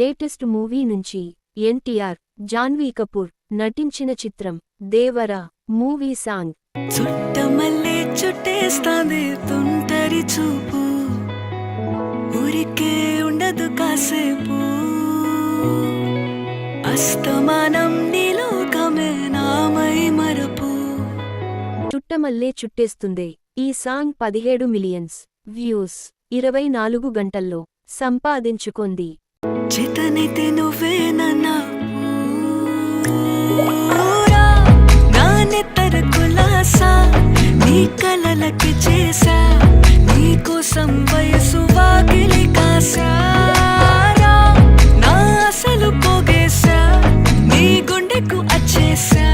Latest movie నుంచి ఎన్టీఆర్ జాన్వీ కపూర్ నటించిన చిత్రం దేవరా మూవీ సాంగ్. చుట్టమల్లే చుట్టేస్తాంది తుంటరి చూపు. ఊరికే ఉండదు కాసేపు. అస్తమానం నీలోకమే నామై మరపు. చుట్టమల్లే చుట్టేస్తుందే ఈ సాంగ్ పదిహేడు మిలియన్స్ వ్యూస్ ఇరవై నాలుగు గంటల్లో సంపాదించుకుంది. నా అసలు పోగేసా నీ గుండెకు అచ్చేసా.